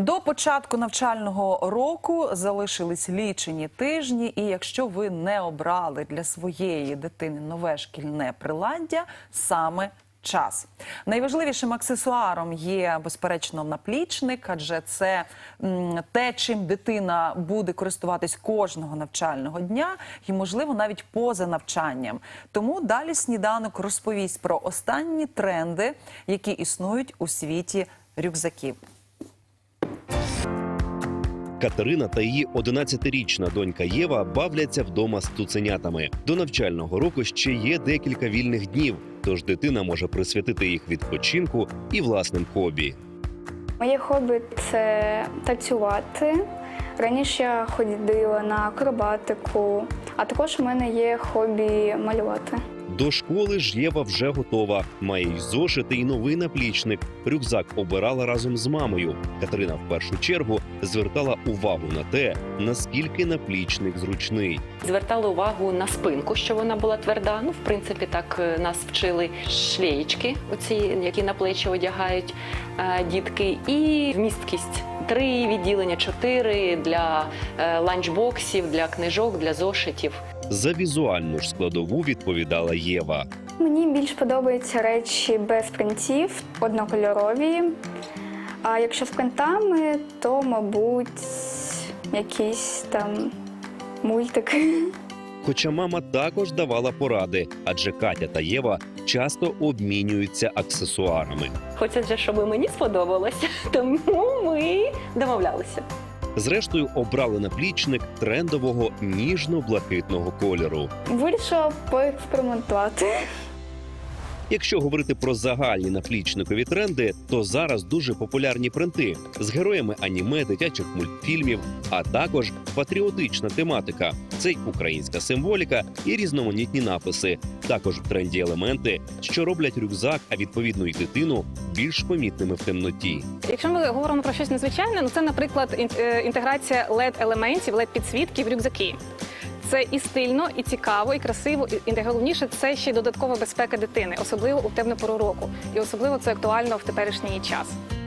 До початку навчального року залишились лічені тижні, і якщо ви не обрали для своєї дитини нове шкільне приладдя, саме час. Найважливішим аксесуаром є безперечно наплічник, адже це те, чим дитина буде користуватись кожного навчального дня, і можливо навіть поза навчанням. Тому далі сніданок розповість про останні тренди, які існують у світі рюкзаків. Катерина та її 11-річна донька Єва бавляться вдома з цуценятами. До навчального року ще є декілька вільних днів, тож дитина може присвятити їх відпочинку і власним хобі. Моє хобі це танцювати. Раніше я ходила на акробатику, а також у мене є хобі малювати. До школи ж Єва вже готова. Має й зошити і новий наплічник. Рюкзак обирала разом з мамою. Катерина в першу чергу звертала увагу на те, наскільки наплічник зручний. Звертали увагу на спинку, що вона була тверда. Ну, в принципі, так е, нас вчили шлеєчки, оці, які на плечі одягають дітки, і вмісткість. Три відділення, чотири для е, ланчбоксів, для книжок, для зошитів. За візуальну ж складову відповідала Єва. Мені більш подобаються речі без принтів, однокольорові. А якщо з принтами, то, мабуть, якісь там мультики. Хоча мама також давала поради, адже Катя та Єва часто обмінюються аксесуарами. Хочеться, щоб мені сподобалося, тому ми домовлялися. Зрештою, обрали наплічник трендового ніжно-блакитного кольору. Вирішила поекспериментувати. Якщо говорити про загальні наплічникові тренди, то зараз дуже популярні принти з героями аніме, дитячих мультфільмів, а також патріотична тематика. Це й українська символіка і різноманітні написи. Також в тренді елементи, що роблять рюкзак, а відповідно й дитину більш помітними в темноті. Якщо ми говоримо про щось незвичайне, ну це, наприклад, е, інтеграція led елементів, led підсвітки в рюкзаки. Це і стильно, і цікаво, і красиво. І найголовніше це ще й додаткова безпека дитини, особливо у темну пору року. І особливо це актуально в теперішній час.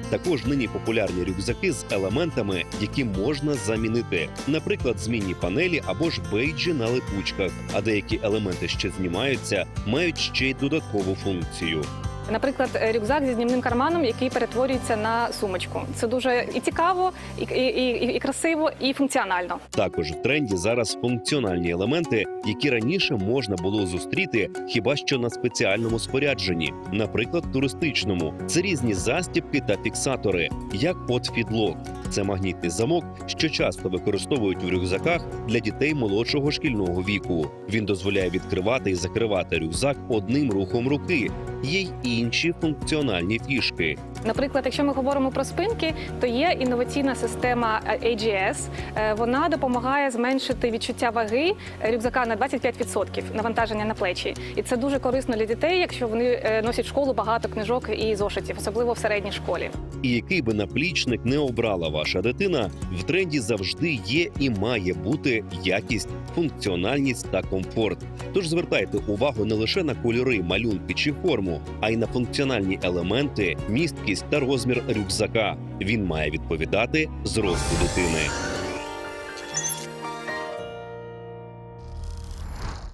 Також нині популярні рюкзаки з елементами, які можна замінити, наприклад, змінні панелі або ж бейджі на липучках. А деякі елементи, що знімаються, мають ще й додаткову функцію. Наприклад, е, рюкзак зі знімним карманом, який перетворюється на сумочку. Це дуже і цікаво, і, і, і, і красиво, і функціонально. Також в тренді зараз функціональні елементи, які раніше можна було зустріти хіба що на спеціальному спорядженні, наприклад, туристичному. Це різні застібки та фіксатори, як от фідлок. Це магнітний замок, що часто використовують у рюкзаках для дітей молодшого шкільного віку. Він дозволяє відкривати і закривати рюкзак одним рухом руки. Є й інші функціональні фішки. Наприклад, якщо ми говоримо про спинки, то є інноваційна система е, AGS. Е, Вона допомагає зменшити відчуття ваги е, рюкзака на 25% навантаження на плечі. І це дуже корисно для дітей, якщо вони носять в школу багато книжок і зошитів, особливо в середній школі. І який би наплічник не обрала ваша дитина, в тренді завжди є і має бути якість, функціональність та комфорт. Тож звертайте увагу не лише на кольори, малюнки чи форму, а й на функціональні елементи, місткість та розмір рюкзака. Він має відповідати зросту дитини.